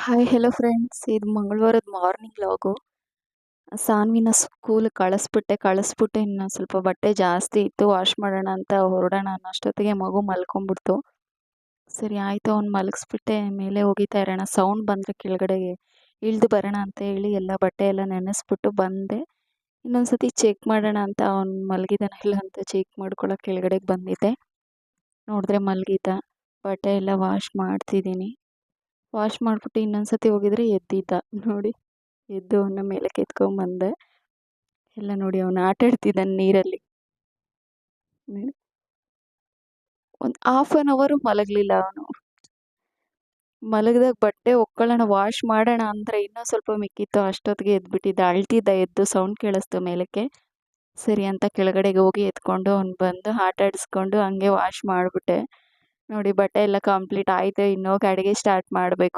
Hi hello friends ಇದು ಮಂಗಳವಾರದ morning ಲಾಗು ಸಾನ್ವಿನ school ಕಳಿಸ್ಬಿಟ್ಟೆ, ಕಳಿಸ್ಬಿಟ್ಟು. ಇನ್ನು ಸ್ವಲ್ಪ ಬಟ್ಟೆ ಜಾಸ್ತಿ ಇತ್ತು. ವಾಶ್ ಮಾಡೋಣ ಅಂತ ಹೊರಡೋಣ ಅನ್ನೋಷ್ಟೊತ್ತಿಗೆ ಮಗು ಮಲ್ಕೊಂಡ್ಬಿಡ್ತು. ಸರಿ, ಆಯಿತು. ಅವ್ನು ಮಲಗಿಸ್ಬಿಟ್ಟೆ. ಮೇಲೆ ಹೋಗಿತಾ ಇರೋಣ. ಸೌಂಡ್ ಬಂದರೆ ಕೆಳಗಡೆಗೆ ಇಳಿದು ಬರೋಣ ಅಂತ ಹೇಳಿ ಎಲ್ಲ ಬಟ್ಟೆ ಎಲ್ಲ ನೆನೆಸ್ಬಿಟ್ಟು ಬಂದೆ. ಇನ್ನೊಂದು ಸತಿ ಚೆಕ್ ಮಾಡೋಣ ಅಂತ ಅವ್ನು ಮಲಗಿದಾನ ಇಲ್ಲ ಅಂತ ಚೆಕ್ ಮಾಡ್ಕೊಳಕ್ಕೆ ಕೆಳಗಡೆಗೆ ಬಂದಿದ್ದೆ. ನೋಡಿದ್ರೆ ಮಲಗಿದ್ದ. ಬಟ್ಟೆ ಎಲ್ಲ ವಾಶ್ ಮಾಡ್ತಿದ್ದೀನಿ. ವಾಶ್ ಮಾಡಿಬಿಟ್ಟು ಇನ್ನೊಂದು ಸತಿ ಹೋಗಿದ್ರೆ ಎದ್ದಿದ್ದ. ನೋಡಿ, ಎದ್ದು ಅವನ ಮೇಲೆ ಕೆತ್ಕೊಂಬಂದೆ ಎಲ್ಲ ನೋಡಿ, ಅವನು ಆಟ ಆಡ್ತಿದ್ದಾನೆ ನೀರಲ್ಲಿ. ಒಂದು ಹಾಫ್ ಆನ್ ಅವರು ಮಲಗಲಿಲ್ಲ ಅವನು. ಮಲಗಿದಾಗ ಬಟ್ಟೆ ಒಕ್ಕೊಳ್ಳೋಣ ವಾಶ್ ಮಾಡೋಣ ಅಂದರೆ ಇನ್ನೂ ಸ್ವಲ್ಪ ಮಿಕ್ಕಿತ್ತು. ಅಷ್ಟೊತ್ತಿಗೆ ಎದ್ಬಿಟ್ಟಿದ್ದ. ಅಳ್ತಿದ್ದ, ಎದ್ದು ಸೌಂಡ್ ಕೇಳಿಸ್ತು ಮೇಲಕ್ಕೆ. ಸರಿ ಅಂತ ಕೆಳಗಡೆಗೆ ಹೋಗಿ ಎತ್ಕೊಂಡು ಅವ್ನು ಬಂದು ಆಟಾಡಿಸ್ಕೊಂಡು ಹಂಗೆ ವಾಶ್ ಮಾಡಿಬಿಟ್ಟೆ. ನೋಡಿ ಬಟ್ಟೆ ಎಲ್ಲ ಕಂಪ್ಲೀಟ್ ಆಯಿತು ಇನ್ನು ಕಡೆಗೆ ಸ್ಟಾರ್ಟ್ ಮಾಡಬೇಕು.